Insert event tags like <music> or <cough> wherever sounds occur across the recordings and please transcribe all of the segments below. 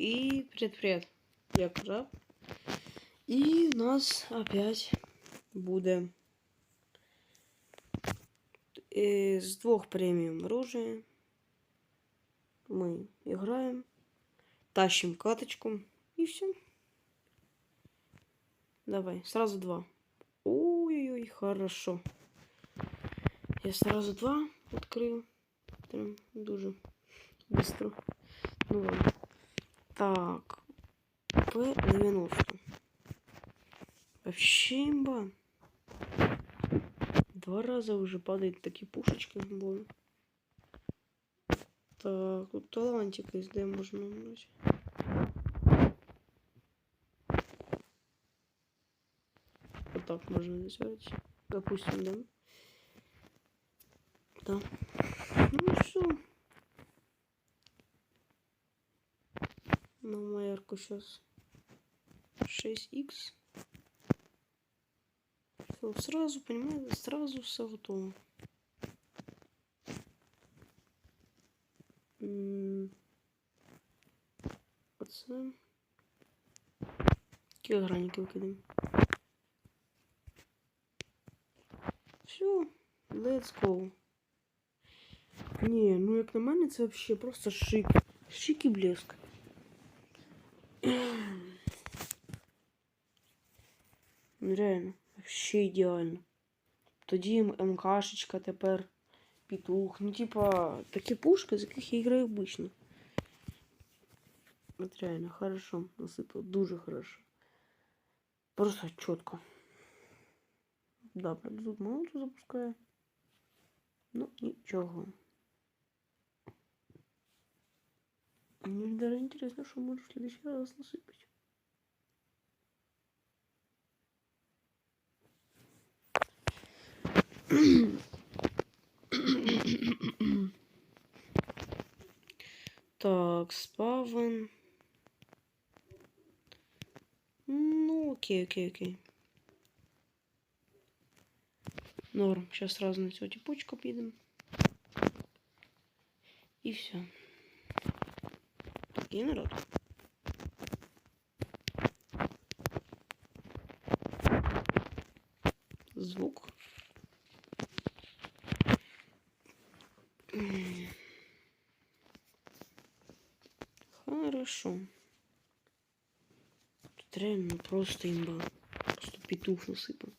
И привет-привет. Я Краб. И у нас опять буде из двух премиум оружия. Мы играем, тащим каточку и все. Давай, сразу два. Ой-ой-ой, хорошо. Я сразу два открыл. Прям дуже быстро. Ну ладно. Так. П-90. Вообще имба. Два раза уже падают такие пушечки в бою. Так, тут талантик из Д можно брать. Вот так можно взять. Допустим, да? Да. Ну все. На майорку сейчас 6х. Все, сразу, понимаете, сразу все готово. М, Оце. Кілогранники викидаємо. Все, let's go. Ні, ну як на мене, це вообще просто шик. Шик і блеск. Реально, вообще ідеально. Тоді МКшечка тепер петух. Ну, типа, такі пушки, з яких я граю обично. От реально, хорошо насипав, дуже хорошо. Просто чітко. Да, правда, тут мало тут запускає. Ну, нічого. Мне даже интересно, что можешь в следующий раз насыпать. Так, спавен. Ну, окей, окей, окей. Норм. Сейчас сразу на цю типочку підемо. І все. Такий народ. Звук. М. Хорошо. Тут реально просто имба. Просто петух насыпал.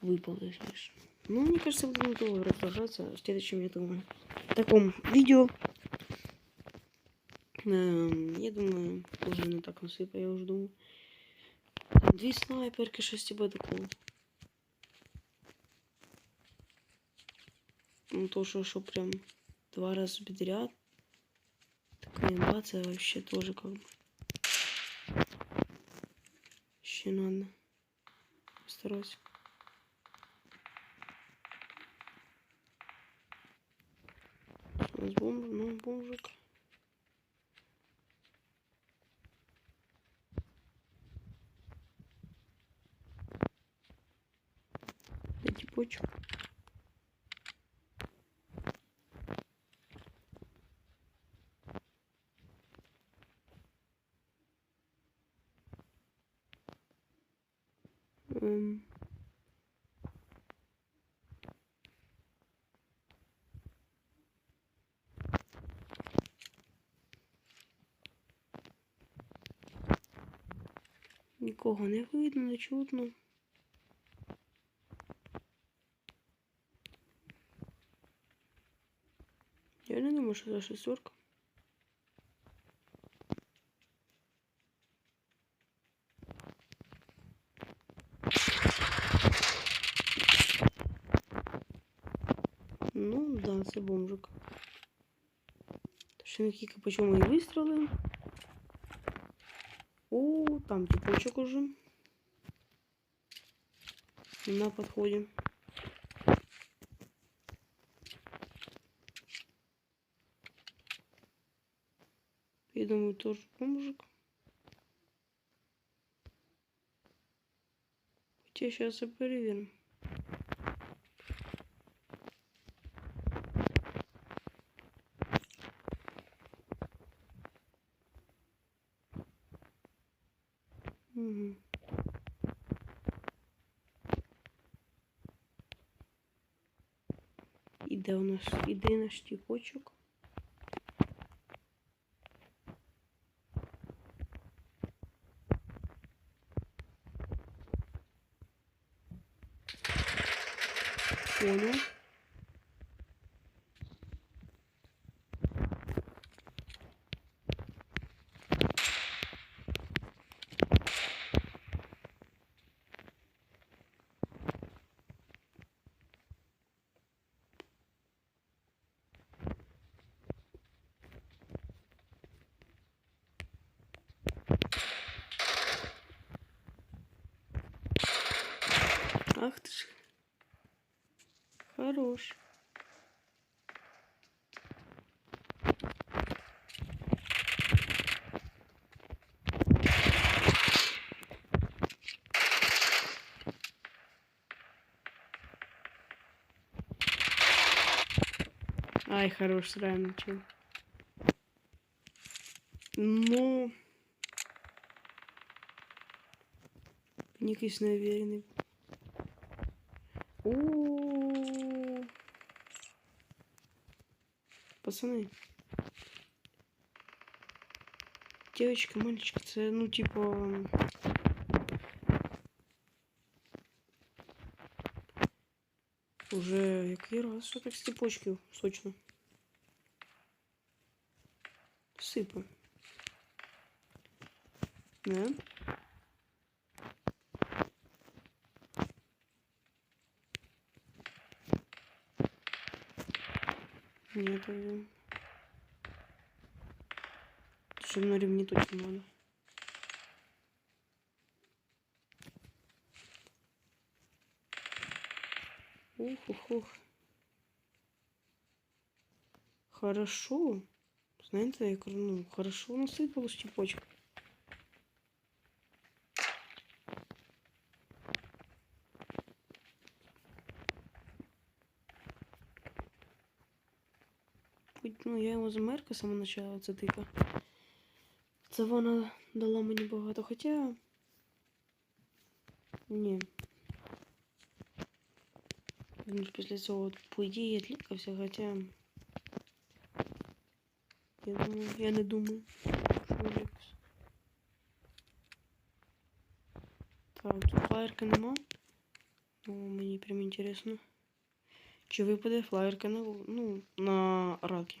Выпал, знаешь. Ну, мне кажется, будем долго продолжаться в следующем, я думаю, таком видео. Эм, я думаю, уже не так насыпал, я уже думаю. Дві снайперки, щось тебе такого. Ну, то, що, що прям два рази подряд. Такая имба, вообще тоже как бы. Ще надо постараться. Что у нас бомба? Ну, бомжик. Де типочек? Нікого не видно, не чутно. Я не думаю, що це шестерка. Ну, да, це бомжик. На кілька по чому і вистріли. О, там типочек уже. На подходе. Я думаю, тоже бомжик. Хотя сейчас и проверим. Іде у нас іде наш Хорош. Ай, хорош, сраный чел. Ну... Якийсь неуверенный. О, Пацаны. Девочка, мальчик, це, ну, типа... Уже який раз, що так степочки сочно. Сипа. Не? Блин. Что на ремни точно надо. Ух, ух, ух. Хорошо. Знаете, я ну, хорошо насыпал щепочку. Йому замерка з самого начала, це типа. Це вона дала мені багато, хоча. Ні. Він ж після цього, по ідеї, відлікався, хоча. Я думаю, я не думаю, що відлікався. Так, тут флаєрка нема. Ну, мені прям інтересно. Чи випаде флаєрка на, ну, на раки?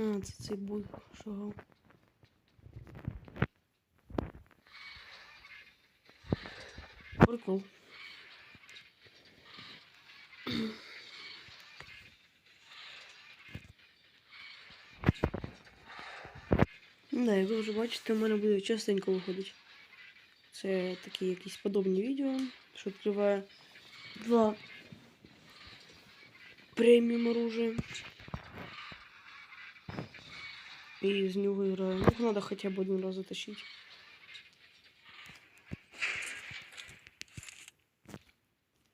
А, це цей буд шагав. Прикол. Да, як ви вже бачите, у мене буде частенько виходить. Це такі якісь подобні відео, що відкриває два преміум оружия. И из него играю. Ну, надо хотя бы один раз затащить.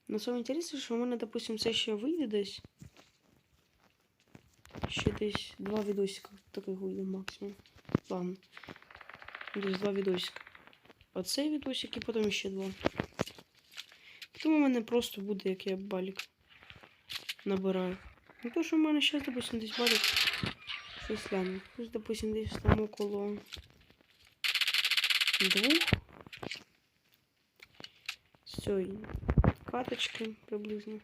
Но самое интересное, що у мене, допустим, це ще вийде десь. Ще десь два відосика таких вийде максимум. Ладно. Десь два відосика. Оцей відосик і потім ще два. Потім у мене просто буде, як я балік набираю. Ну то, що в мене зараз, допустим, десь балік. Щось гляну. Ось, допустим, десь там около двох. цієї каточки приблизно.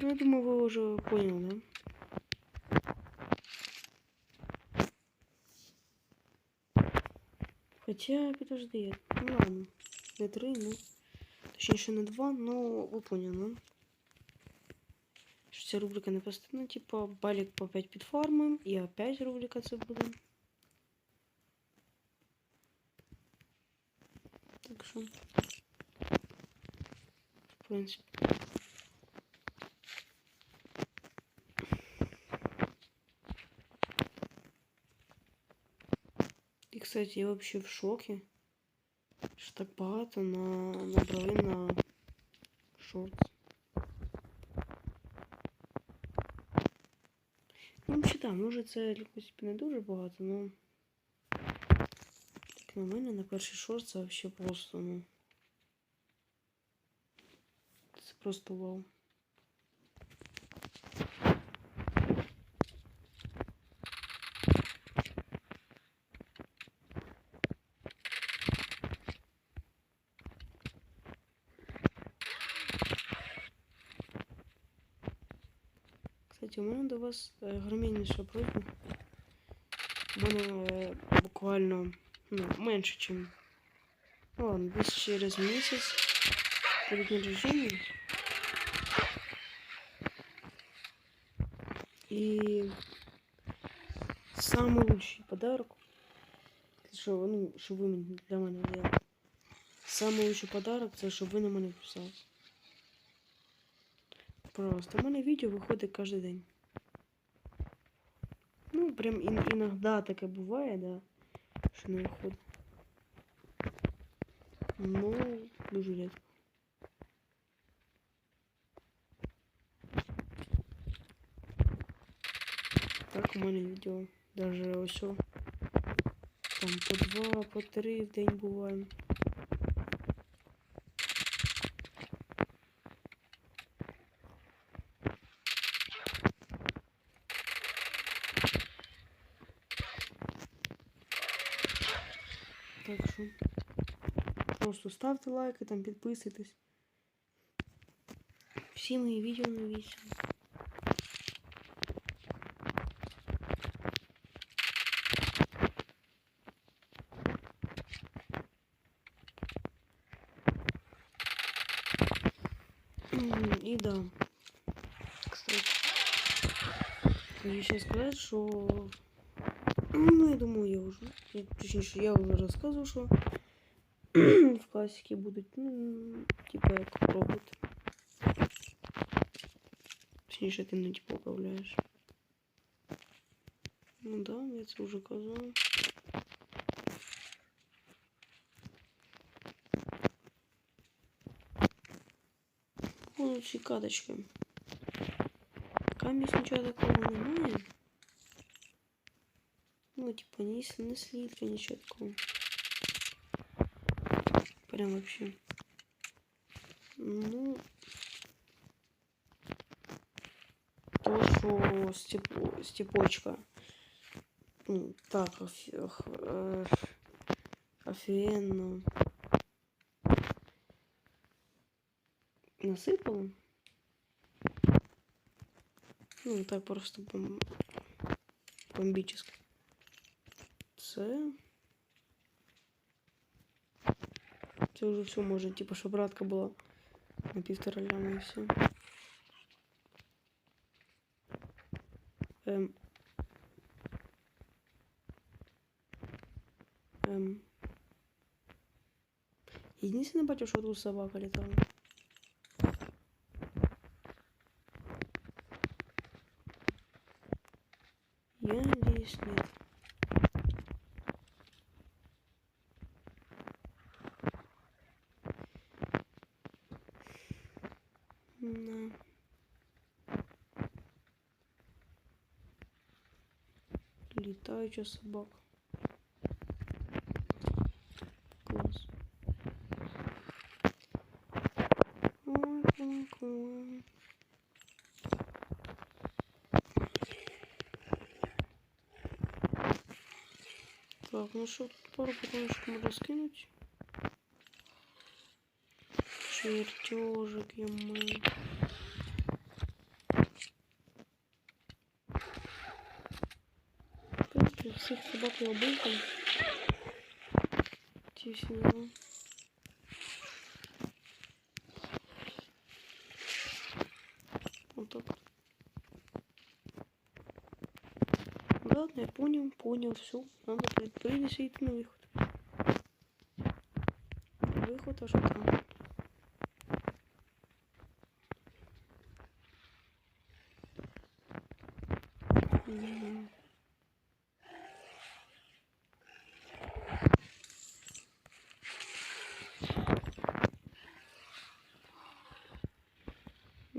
Ну, я думаю, ви вже поняли, да? Хотя, подожди, ну ладно. Не три, ну. Точніше, не два, но ви поняли. Що ця рубрика не постійна, типа балік по 5 підфармим, і опять рубрика це буде. Так що. В принципі. І, кстати, я вообще в шокі. Що так багато на набрали на шортс. Ну, взагалі, да, може це якось не дуже багато, але так на мене на перший шорт це вообще просто, ну. Це просто вау. Кстати, у вас е, громінніша просьба. У мене е, буквально ну, менше, ніж. Ну десь через місяць перед день рождения. И самый подарок, що, ну, що ви для мене зробили. Самый лучший подарок це щоб ви на мене підписались. Просто. У мене відео виходить кожен день. Ну, прям ін іноді таке буває, да, що не виходить. Ну, дуже рідко. Так у мене відео. Даже ось о, там по два, по три в день буває. ставте лайки, там підписуйтесь. Всі мої відео новіші. М, И да. Кстати. Хочу сейчас сказать, что... Ну, я думаю, я уже... я- Точнее, я уже рассказывал, что в <clears throat> классике будут, ну, типа, як робот. Точніше, ти не типу управляєш. Ну да, я це вже казав. Будуть ці каточки. Камість нічого такого немає. Ну, типа, не, с- не слитка, ничего такого. Прям вообще. Ну, то, что степ... степочка. Ну, так, оф... э, офигенно. Насыпала. Ну, так просто бом... бомбически. Це. Це вже все може, типу, щоб братка була на півтора ляма і все. Ем. Ем. Єдине не бачив, що тут собака літала. лаючи собак. Класс. Так, ну что, пару потомушек можно скинуть. Чертежик я мой. Ті всі дела. Вот так. Ладно, я понял, понял, все. Надо йти на виход. Виход, а що там?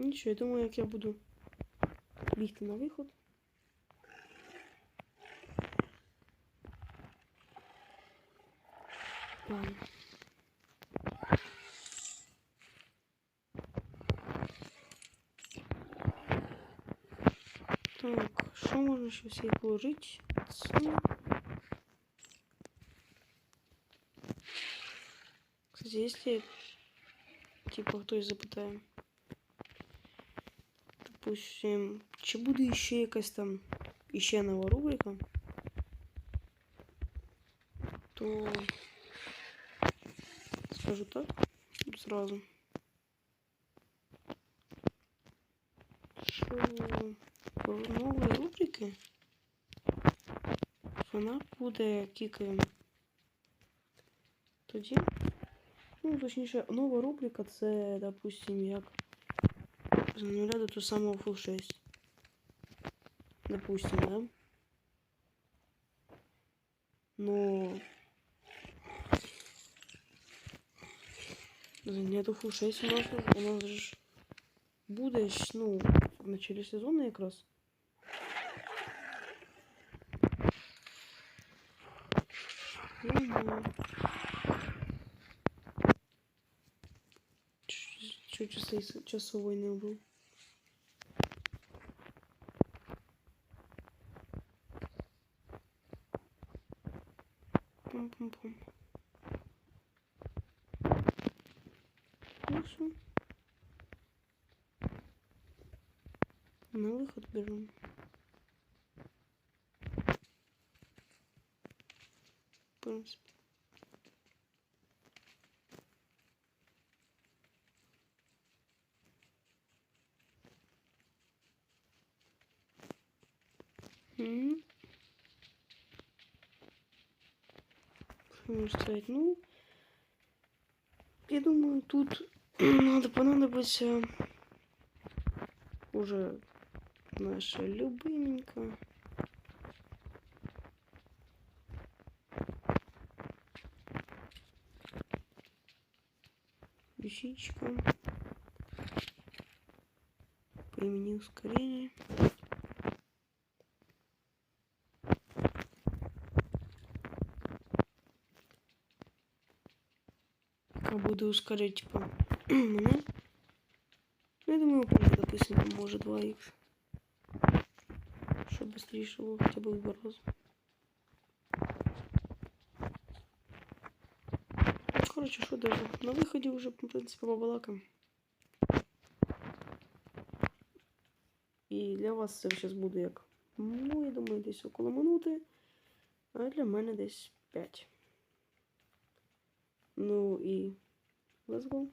Нічого, я думаю, як я буду бігти на виход. Ладно. Так, що можна ще всі положити? Це... Кстати, если типа хтось запитає. Допустим, чи буде ще якась там іще нова рубрика, то скажу так зразу. Що про нової рубрики вона буде тільки тоді. Ну, точніше, нова рубрика це, допустим, як нуля до того самого full 6. Допустим, да? Но нету full 6 у нас, у нас же буде, ну, в начале сезону якраз. Ага. Чуть часовой, часовой не был. Пум-пум-пум. Все. На выход берем. Что ставить? Ну, я думаю, тут <clears throat> надо понадобиться уже наша любименькая. Вещичка. Применить ускорение. Пока буду ускорять, типа, <clears throat> мене. Ну, я думаю, допустим, може 2х. Щоб быстрее було хоча б в рази. Короче, що даже? На виході вже, в принципі, побалакам. І для вас це зараз буде як. Ну, я думаю, десь около минути. А для мене десь 5. Ну і let's go.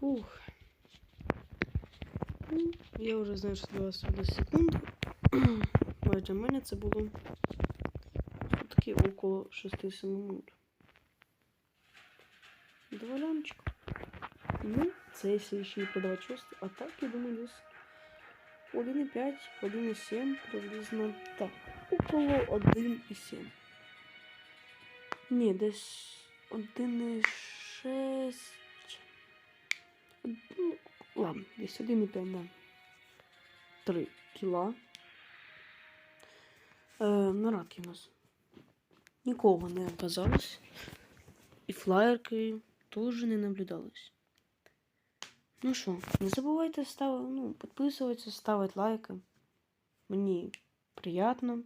Фух. Ну, я вже знаю, вас буде секунди. Але для мене все-таки около 6-7 минут. Два лямчика. Ну, це якщо ще і продавати шости, а так, я думаю, десь 1,5, 1,7 приблизно так. Около 1,7. Ні, десь 1,6. Ну, ладно, десь 1,5, да. 3 кіла. Е, нарадки у нас. Нікого не оказалось. І флаєрки теж не наблюдалось. Ну що, не забувайте ставити, ну, підписуватися, ставити лайки. Мені приємно.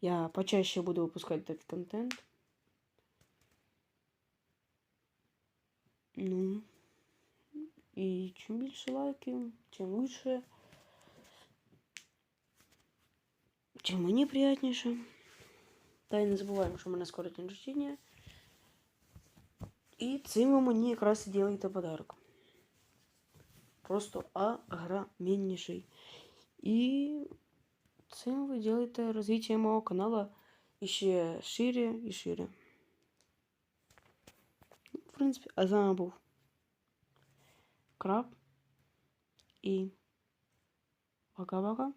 Я почаще буду випускати такий контент. Ну. І чим більше лайків, тим лучше. Тим мені приятніше. Та й не забуваємо, що в мене скоро день рождения. І цим ви мені якраз і ділите подарок. Просто огромнейший. І цим ви ділите розвиття мого каналу іще шире і шире. В принципі, а з вами був Краб. І пока-пока.